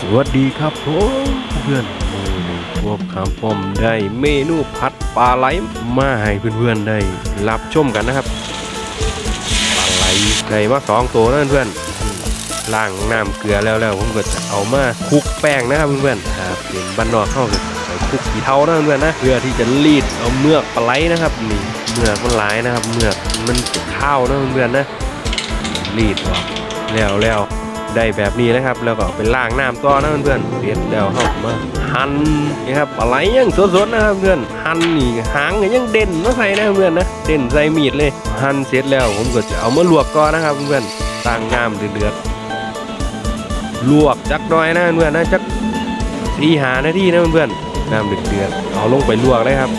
สวัสดีครับผมเพื่อนมือนี้พวกคำผมได้เมนูผัดปลาไหลมาให้เพื่อนๆได้รับชมกันนะครับปลาไหลได้มาสองตัวนะเพื่อนๆล้างน้ำเกลือแล้วแล้วผมก็จะเอามาคลุกแป้งนะครับเพื่อนๆครับเป็นบ้านนอกเข้ากันใส่คลุกขี้เท้านะเพื่อนๆนะเพื่อที่จะรีดเอาเมือกปลาไหลนะครับนี่เมือกมันหลายนะครับเมือกมันข้าวนะเพื่อนๆนะรีดออกแล้วแล้ว ได้แบบนี้นะครับ แล้วก็เอาไปล้างน้ำต่อนะเพื่อนๆเสร็จแล้วเข้ามาหั่นนะครับอะไรยังสดๆนะครับเพื่อนหั่นนี่หางยังเด่นมาใส่นะเพื่อนนะเด่นใส่มีดเลยหั่นเสร็จแล้วผมก็จะเอามาลวกก่อนนะครับเพื่อนๆตั้งน้ำเดือดๆลวกจักน่อยนะเพื่อนนะจักสี่หานาทีนะเพื่อนๆน้ำเดือดๆเอาลงไปลวกเลยครับ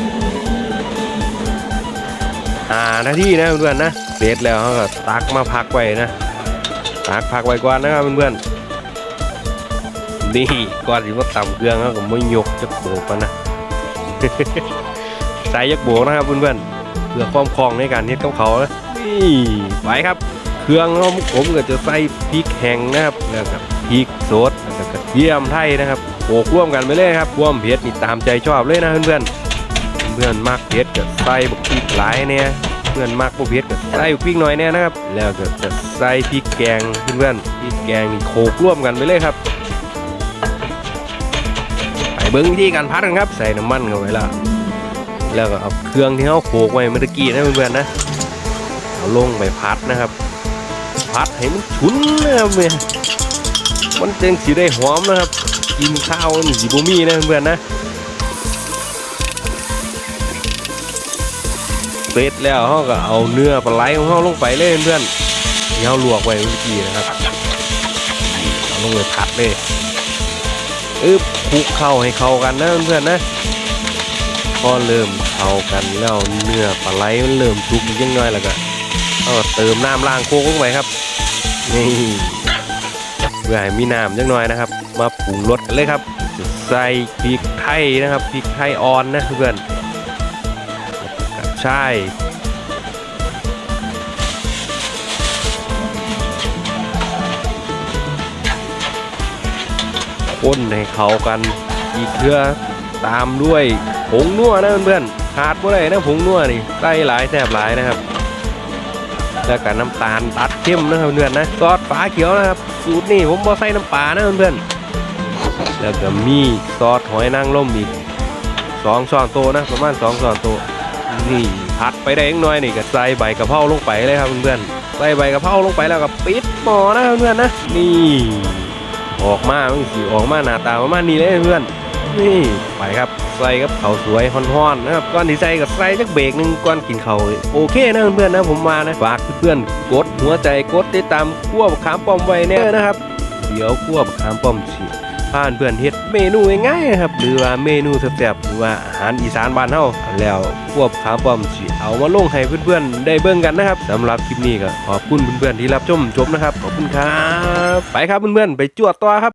หานาทีนะเพื่อนๆนะเสร็จแล้วก็ตักมาพักไว้นะ พักพักไว้ก่อนนะครับเพื่อนๆนี่ก่อนที่ว่าต่ำเครื่องเขาก็ไม่ยกจะโบกนะใส่ยักโบกนะครับเพื่อนๆเพื่อความคล่องในการเฮ็ดกับเขานะนี่ไปครับเครื่องเราผมก็จะใส่พริกแห้งนะครับแล้วก็พริกสดแล้วก็กระเทียมไทยนะครับโขลกร่วมกันไปเลยครับร่วมเผ็ดนี่ตามใจชอบเลยนะเพื่อนๆเพื่อนมากเผ็ดก็ใส่บักพริกหลายเนี่ย พื่อนมากบ่เผ็ดก็ใส่บักพริกหน่อยเนี่ยนะครับ แล้วก็จะใส่พริกแกงเพื่อนๆพริกแกงนี่โขลกร่วมกันไปเลยครับไปเบิ้งวิธีการพัดกันครับ ใส่น้ำมันเข้าไปล้วแล้วก็เอาเครื่องที่เขาโขลกไว้เมื่อกี้นะเพื่อนๆนะเอาลงไปพัดนะครับ พัดให้มันฉุนนะครับเพื่อนมันจึงสีได้หอมนะครับ กินข้าวนี่สีบมีนะเพื่อนๆนะ ร็จแล้วเขาก็เอาเนื้อปลาไหลของเขาลงไปเลยเพื่อนที่เขาลวกไว้เมื่อกี้นะครับเอาลงไปผัดเลยอึบคลุกเข้าให้เข้ากันนะเพื่อนนะพอเริ่มเข้ากันแล้วเนื้อปลาไหลมันเริ่มสุกยังน้อยแล้วก็เอาเติมน้ำล้างโคกลงไปครับนี่เพื่อให้มีน้ำจังน้อยนะครับ มาปรุงรสกันเลยครับ ใส่พริกไทยนะครับพริกไทยอ่อนนะเพื่อน ใช่คนให้เข้ากันอีกเทื่อตามด้วยผงนัวนะเพื่อนๆขาดบ่ได้นะผงนัวนี่ใส่หลายแซ่บหลายนะครับแล้วก็น้ำตาลตัดเข้มนะครับเพื่อนๆนะซอสฟ้าเขียวนะครับสูตรนี่ผมบ่ใส่น้ำปลานะเพื่อนๆแล้วก็มีซอสหอยนางรมอีกสองช้อนโตนะประมาณสองช้อนโตะ นี่ผัดไปได้เองน้อยนี่ก็ใส่ใบกะเพราลงไปเลยครับเพื่อนๆใส่ใบกะเพราลงไปแล้วก็ปิดหม้อนะเพื่อนๆนะนี่ออกมามันสีออกมาหน้าตาประมาณนี้เลยเพื่อนนี่ไปครับใส่กับข้าวสวยฮ้อนๆนะครับก่อนที่ใส่ก็ใส่จักเบรกหนึ่งก่อนกินข้าวโอเคนะเพื่อนๆนะผมมานะฝากเพื่อนๆกดหัวใจกดติดตามขั้วขามป้อมไว้เนี่ยนะครับ เดี๋ยวขั้วขามป้อมสิ พาเพื่อนเฮ็ดเมนูง่ายๆครับ หรือว่าเมนูแซ่บๆหรือว่าอาหารอีสานบ้านเฮาแล้วควบักขาปอมสิเอามาลงให้เพื่อนๆได้เบิ่งกันนะครับสำหรับคลิปนี้ก็ขอบคุณเพื่อนๆที่รับชมจบนะครับขอบคุณครับ ไปครับเพื่อนๆไปจวดต่อครับ